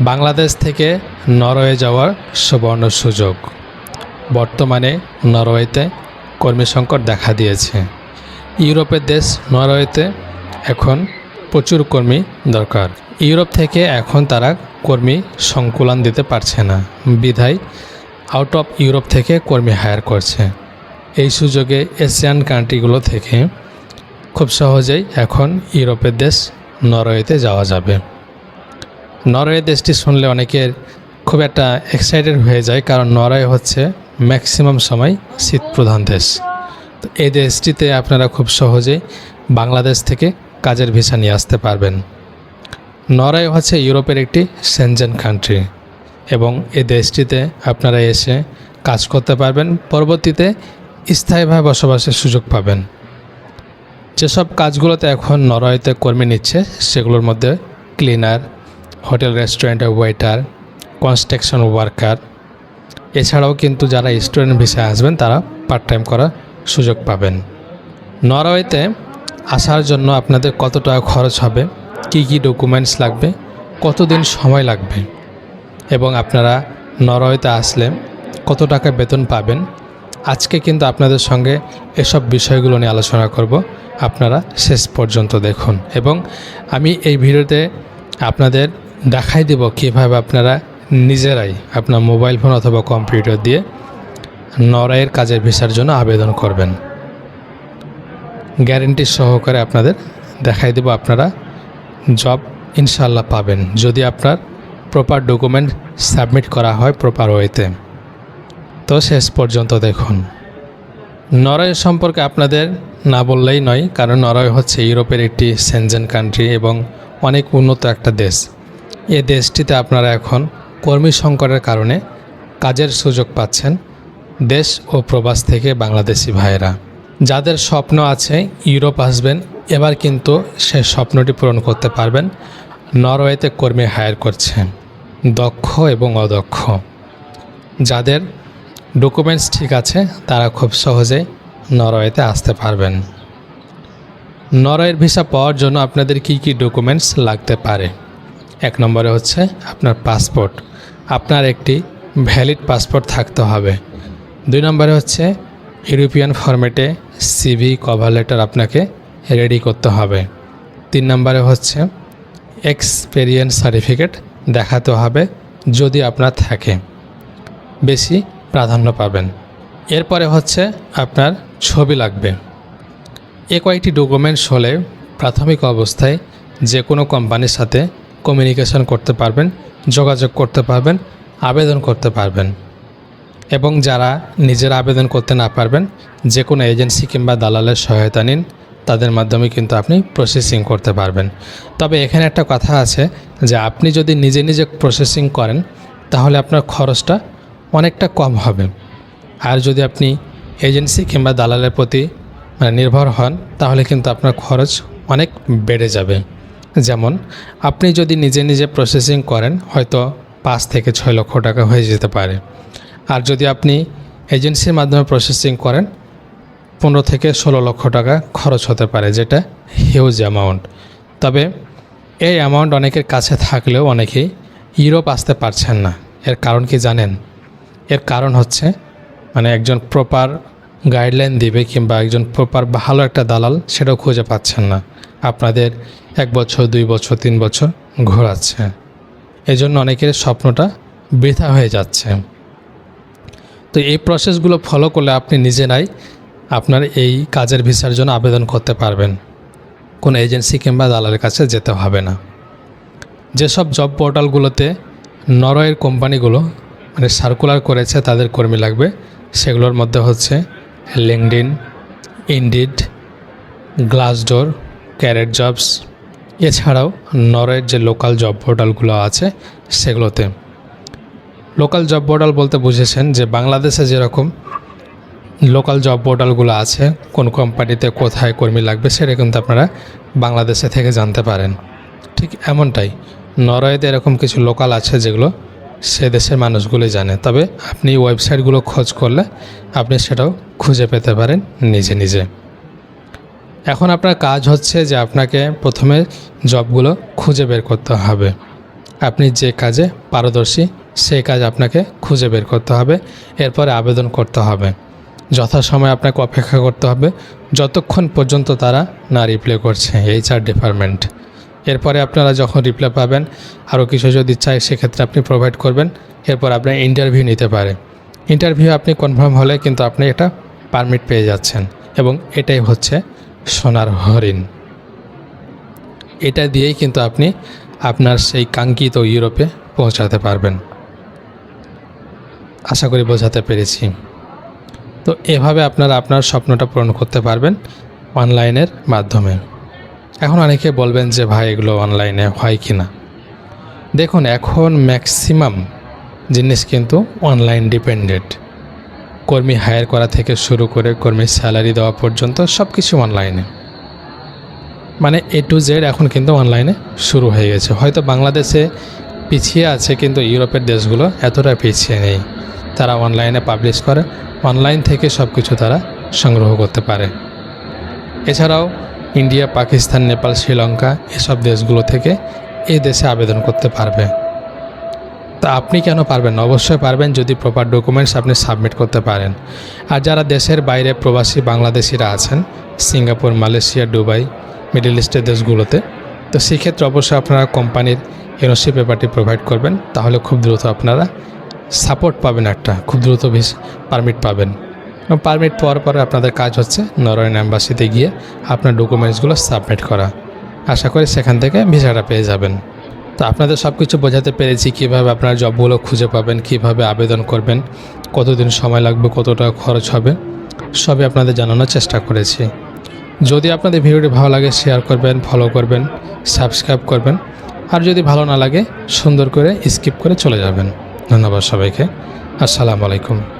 বাংলাদেশ থেকে নরওয়ে যাওয়ার সুবর্ণ সুযোগ। বর্তমানে নরওয়েতে কর্মী সংকট দেখা দিয়েছে। ইউরোপের দেশ নরওয়েতে এখন প্রচুর কর্মী দরকার। ইউরোপ থেকে এখন তারা কর্মী সংকুলন দিতে পারছে না। বিধায় আউট অফ ইউরোপ থেকে কর্মী হায়ার করছে। এই সুযোগে এশিয়ান কান্ট্রিগুলো থেকে খুব সহজেই এখন ইউরোপের দেশ নরওয়েতে যাওয়া যাবে। নরওয়ে দেশটি শুনলে অনেকের খুব একটা এক্সাইটেড হয়ে যায়, কারণ নরওয়ে হচ্ছে ম্যাক্সিমাম সময় শীত প্রধান দেশ। তো এই দেশটিতে আপনারা খুব সহজেই বাংলাদেশ থেকে কাজের ভিসা নিয়ে আসতে পারবেন। নরওয়ে হচ্ছে ইউরোপের একটি সেনজেন কান্ট্রি এবং এ দেশটিতে আপনারা এসে কাজ করতে পারবেন, পরবর্তীতে স্থায়ীভাবে বসবাসের সুযোগ পাবেন। যেসব কাজগুলোতে এখন নরওয়েতে কর্মী নিচ্ছে, সেগুলোর মধ্যে ক্লিনার হোটেল রেস্টুরেন্টের ওয়েটার কনস্ট্রাকশন ওয়ার্কার এছাড়াও কিন্তু যারা স্টুডেন্ট ভিসায় আসবেন, তারা পার্ট টাইম করার সুযোগ পাবেন। নরওয়েতে আসার জন্য আপনাদের কত টাকা খরচ হবে, কি কি ডকুমেন্টস লাগবে, কতদিন সময় লাগবে, এবং আপনারা নরওয়েতে আসলে কত টাকা বেতন পাবেন, আজকে কিন্তু আপনাদের সঙ্গে এসব বিষয়গুলো নিয়ে আলোচনা করব। আপনারা শেষ পর্যন্ত দেখুন। এবং আমি এই ভিডিওতে আপনাদের দেখাই দেব কীভাবে আপনারা নিজেরাই আপনার মোবাইল ফোন অথবা কম্পিউটার দিয়ে নরওয়ের কাজের ভিসার জন্য আবেদন করবেন। গ্যারেন্টি সহকারে আপনাদের দেখাই দেব আপনারা জব ইনশাল্লাহ পাবেন, যদি আপনার প্রপার ডকুমেন্ট সাবমিট করা হয় প্রপার ওয়েতে। তো শেষ পর্যন্ত দেখুন। নরওয়ে সম্পর্কে আপনাদের না বললেই নয়, কারণ নরওয়ে হচ্ছে ইউরোপের একটি সেনজেন কান্ট্রি এবং অনেক উন্নত একটা দেশ। এ দেশটিতে আপনারা এখন কর্মী সংকটের কারণে কাজের সুযোগ পাচ্ছেন দেশ ও প্রবাস থেকে বাংলাদেশি ভাইয়েরা। যাদের স্বপ্ন আছে ইউরোপ আসবেন, এবার কিন্তু সেই স্বপ্নটি পূরণ করতে পারবেন। নরওয়েতে কর্মী হায়ার করছে দক্ষ এবং অদক্ষ। যাদের ডকুমেন্টস ঠিক আছে, তারা খুব সহজেই নরওয়েতে আসতে পারবেন। নরওয়ের ভিসা পাওয়ার জন্য আপনাদের কি কি ডকুমেন্টস লাগতে পারে? এক নম্বরে হচ্ছে আপনার পাসপোর্ট। আপনার একটি ভ্যালিড পাসপোর্ট থাকতে হবে। দুই নম্বরে হচ্ছে ইউরোপিয়ান ফরম্যাটে সিভি কভার লেটার আপনাকে রেডি করতে হবে। তিন নম্বরে হচ্ছে এক্সপেরিয়েন্স সার্টিফিকেট দেখাতে হবে যদি আপনার থাকে। বেশি প্রাধান্য পাবেন। এরপরে হচ্ছে আপনার ছবি লাগবে। এ কয়েকটি ডকুমেন্টস হলে প্রাথমিক অবস্থায় যে কোনো কোম্পানির সাথে কমিউনিকেশন করতে পারবেন, যোগাযোগ করতে পারবেন, আবেদন করতে পারবেন। এবং যারা নিজের আবেদন করতে না পারবেন, যে কোনো এজেন্সি কিংবা দালালের সহায়তা নিন, তাদের মাধ্যমে কিন্তু আপনি প্রসেসিং করতে পারবেন। তবে এখানে একটা কথা আছে যে আপনি যদি নিজে নিজে প্রসেসিং করেন, তাহলে আপনার খরচটা অনেকটা কম হবে। আর যদি আপনি এজেন্সি কিংবা দালালের প্রতি মানে নির্ভর হন, তাহলে কিন্তু আপনার খরচ অনেক বেড়ে যাবে। যেমন, আপনি যদি নিজে নিজে প্রসেসিং করেন, হয়তো পাঁচ থেকে ছয় লক্ষ টাকা হয়ে যেতে পারে। আর যদি আপনি এজেন্সির মাধ্যমে প্রসেসিং করেন, পনেরো থেকে ষোলো লক্ষ টাকা খরচ হতে পারে, যেটা হিউজ অ্যামাউন্ট তবে এই অ্যামাউন্ট অনেকের কাছে থাকলেও অনেকেই ইউরোপ আসতে পারছেন না। এর কারণ কি জানেন? এর কারণ হচ্ছে মানে একজন প্রপার গাইডলাইন দিবে কিংবা একজন প্রপার ভালো একটা দালাল, সেটাও খুঁজে পাচ্ছেন না। আপনাদের এক বছর, দুই বছর, তিন বছর ঘোরাচ্ছে। এই জন্য অনেকের স্বপ্নটা বৃথা হয়ে যাচ্ছে। তো এই প্রসেসগুলো ফলো করলে আপনি নিজে নিজেরাই আপনার এই কাজের ভিসার জন্য আবেদন করতে পারবেন। কোনো এজেন্সি কিংবা দালালের কাছে যেতে হবে না। যেসব জব পোর্টালগুলোতে নরওয়ের কোম্পানিগুলো মানে সার্কুলার করেছে, তাদের কর্মী লাগবে, সেগুলোর মধ্যে হচ্ছে লিঙ্কডিন ইন্ডিড গ্লাসডোর ক্যারেট জবস এছাড়াও নরওয়ের যে লোকাল জব পোর্টালগুলো আছে, সেগুলোতে। লোকাল জব পোর্টাল বলতে বুঝেছেন যে বাংলাদেশে যেরকম লোকাল জব পোর্টালগুলো আছে, কোন কোম্পানিতে কোথায় কর্মী লাগবে, সেটা কিন্তু আপনারা বাংলাদেশে থেকে জানতে পারেন। ঠিক এমনটাই, নরওয়েতে এরকম কিছু লোকাল আছে যেগুলো সে দেশের মানুষগুলোই জানে। তবে আপনি ওয়েবসাইটগুলো খোঁজ করলে আপনি সেটাও খুঁজে পেতে পারেন নিজে নিজে। এখন আপনার কাজ হচ্ছে যে আপনাকে প্রথমে জবগুলো খুঁজে বের করতে হবে। আপনি যে কাজে পারদর্শী, সেই কাজ আপনাকে খুঁজে বের করতে হবে, এরপরে আবেদন করতে হবে। যথাসময়ে আপনাকে অপেক্ষা করতে হবে, যতক্ষণ পর্যন্ত তারা না রিপ্লাই করছে এইচআর ডিপার্টমেন্ট। এরপরে আপনারা যখন রিপ্লাই পাবেন, আরও কিছু যদি চাই সেক্ষেত্রে আপনি প্রোভাইড করবেন, এরপর আপনার ইন্টারভিউ নিতে পারে। ইন্টারভিউ আপনি কনফার্ম হলে কিন্তু আপনি এটা পারমিট পেয়ে যাচ্ছেন এবং এটাই হচ্ছে সোনার হরিণ। এটা দিয়েই কিন্তু আপনি আপনার সেই কাঙ্ক্ষিত ইউরোপে পৌঁছাতে পারবেন। আশা করি বোঝাতে পেরেছি। তো এভাবে আপনারা আপনার স্বপ্নটা পূরণ করতে পারবেন অনলাইনের মাধ্যমে। এখন অনেকে বলবেন যে, ভাই, এগুলো অনলাইনে হয় কি না? দেখুন, এখন ম্যাক্সিমাম জিনিস কিন্তু অনলাইন ডিপেন্ডেন্ট। কর্মী হায়ার করা থেকে শুরু করে কর্মীর স্যালারি দেওয়া পর্যন্ত সব কিছু অনলাইনে। মানে এ টু জেড এখন কিন্তু অনলাইনে শুরু হয়ে গেছে। হয়তো বাংলাদেশে পিছিয়ে আছে কিন্তু ইউরোপের দেশগুলো এতটা পিছিয়ে নেই। তারা অনলাইনে পাবলিশ করে, অনলাইন থেকে সব কিছু তারা সংগ্রহ করতে পারে। এছাড়াও ইন্ডিয়া, পাকিস্তান, নেপাল, শ্রীলঙ্কা এসব দেশগুলো থেকে এই দেশে আবেদন করতে পারবে। তা আপনি কেন পারবেন না? অবশ্যই পারবেন যদি প্রপার ডকুমেন্টস আপনি সাবমিট করতে পারেন। আর যারা দেশের বাইরে প্রবাসী বাংলাদেশিরা আছেন, সিঙ্গাপুর, মালয়েশিয়া, দুবাই, মিডল ইস্টের দেশগুলোতে, তো সেক্ষেত্রে অবশ্যই আপনারা কোম্পানির এনওসি পেপারটি প্রোভাইড করবেন। তাহলে খুব দ্রুত আপনারা সাপোর্ট পাবেন একটা, খুব দ্রুত ভিস পারমিট পাবেন। এবং পারমিট পাওয়ার পরে আপনাদের কাজ হচ্ছে নরওয়েন অ্যাম্বাসিতে গিয়ে আপনার ডকুমেন্টসগুলো সাবমিট করা। আশা করি সেখান থেকে ভিসাটা পেয়ে যাবেন। তো আপনাদের সব কিছু বোঝাতে পেরেছি কীভাবে আপনারা জবগুলো খুঁজে পাবেন, কীভাবে আবেদন করবেন, কতদিন সময় লাগবে কত টাকা খরচ হবে, সবই আপনাদের জানানোর চেষ্টা করেছি। যদি আপনাদের ভিডিওটি ভালো লাগে শেয়ার করবেন ফলো করবেন সাবস্ক্রাইব করবেন, আর যদি ভালো না লাগে, সুন্দর করে স্কিপ করে চলে যাবেন। ধন্যবাদ সবাইকে। আসসালামু আলাইকুম।